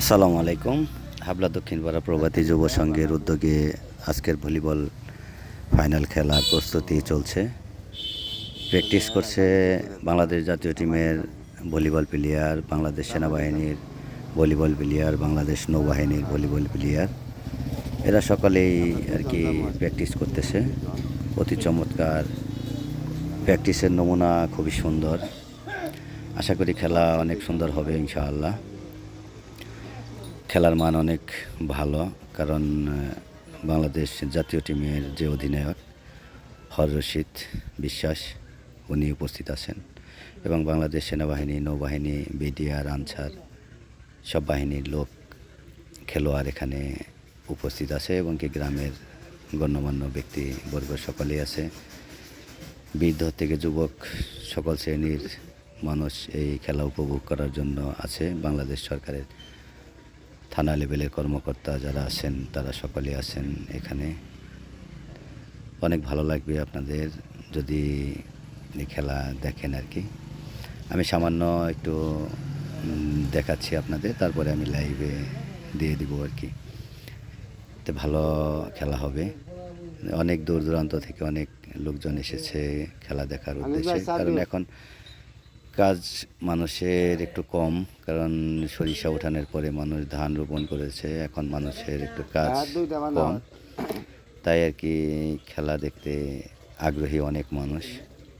আসসালামু আলাইকুম। হাবলা দক্ষিণ পাড়া প্রভাতী যুব সংঘের উদ্যোগে আজকের ভলিবল ফাইনাল খেলার প্রস্তুতি চলছে। প্র্যাকটিস করছে বাংলাদেশ জাতীয় টিমের ভলিবল প্লেয়ার, বাংলাদেশ সেনাবাহিনীর ভলিবল প্লেয়ার, বাংলাদেশ নৌবাহিনীর ভলিবল প্লেয়ার। এরা সকলেই আর কি প্র্যাকটিস করতেছে। অতি চমৎকার প্র্যাকটিসের নমুনা খুবই সুন্দর। আশা করি খেলা অনেক সুন্দর হবে ইনশাআল্লাহ। খেলার মান অনেক ভালো, কারণ বাংলাদেশ জাতীয় টিমের যে অধিনায়ক হর রশিদ বিশ্বাস, উনি উপস্থিত আছেন এবং বাংলাদেশ সেনাবাহিনী, নৌবাহিনী, বিডিআর, আনসার, সব বাহিনীর লোক, খেলোয়াড় এখানে উপস্থিত আছে এবং কি গ্রামের গণ্যমান্য ব্যক্তিবর্গ সকলেই আছে। বৃদ্ধ থেকে যুবক সকল শ্রেণির মানুষ এই খেলা উপভোগ করার জন্য আছে। বাংলাদেশ সরকারের থানা লেভেলের কর্মকর্তা যারা আছেন তারা সকলে আছেন এখানে। অনেক ভালো লাগবে আপনাদের যদি খেলা দেখেন আর কি। আমি সামান্য একটু দেখাচ্ছি আপনাদের তারপরে আমি লাইভে দিয়ে দিব আর কি। তো ভালো খেলা হবে। অনেক দূর দূরান্ত থেকে অনেক লোকজন এসেছে খেলা দেখার উদ্দেশ্যে। কারণ এখন কাজ মানুষের একটু কম কারণ সরিষা উঠানোর পরে মানুষ ধান রোপণ করেছে এখন মানুষের একটু কাজ কম। তাই আর কি খেলা দেখতে আগ্রহী অনেক মানুষ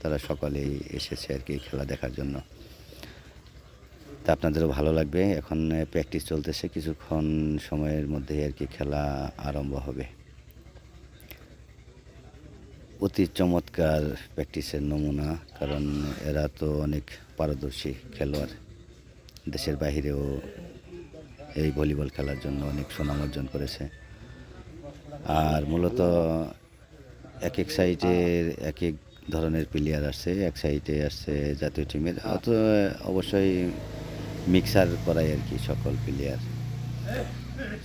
তারা সকলেই এসেছে আর কি খেলা দেখার জন্য। তা আপনাদেরও ভালো লাগবে এখন প্র্যাকটিস চলতেছে কিছুক্ষণ সময়ের মধ্যে আর কি খেলা আরম্ভ হবে। অতি চমৎকার প্র্যাকটিসের নমুনা, কারণ এরা তো অনেক পারদর্শী খেলোয়াড়। দেশের বাহিরেও এই ভলিবল খেলার জন্য অনেক সুনাম অর্জন করেছে। আর মূলত এক এক সাইডের এক এক ধরনের প্লেয়ার আসছে, এক সাইডে আসছে জাতীয় টিমের অত অবশ্যই মিক্সার করাই আর কি সকল প্লেয়ার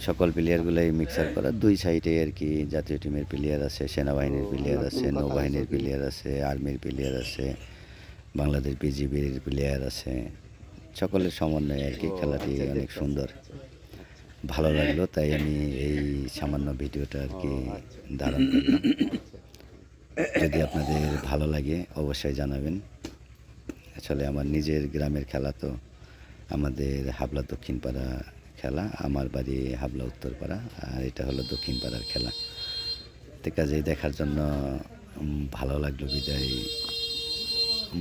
সকল প্লেয়ারগুলোই মিক্সার করা। দুই সাইডে আর কি জাতীয় টিমের প্লেয়ার আছে সেনাবাহিনীর প্লেয়ার আছে নৌবাহিনীর প্লেয়ার আছে আর্মির প্লেয়ার আছে বাংলাদেশ বিজিবির প্লেয়ার আছে। সকলের সমন্বয়ে আর কি খেলাটি অনেক সুন্দর। ভালো লাগল তাই আমি এই সামান্য ভিডিওটা আর কি দাঁড়ান যদি আপনাদের ভালো লাগে অবশ্যই জানাবেন। আসলে আমার নিজের গ্রামের খেলা তো আমাদের হাবলা দক্ষিণ পাড়া খেলা, আমার বাড়ি হাবলা উত্তরপাড়া, আর এটা হলো দক্ষিণ পাড়ার খেলা। তো কাজেই দেখার জন্য ভালো লাগল বিদায়।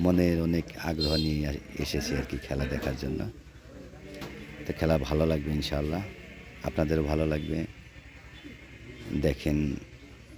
মনের অনেক আগ্রহ নিয়ে এসেছি আর কি খেলা দেখার জন্য। তো খেলা ভালো লাগবে ইনশাল্লাহ আপনাদেরও ভালো লাগবে। দেখেন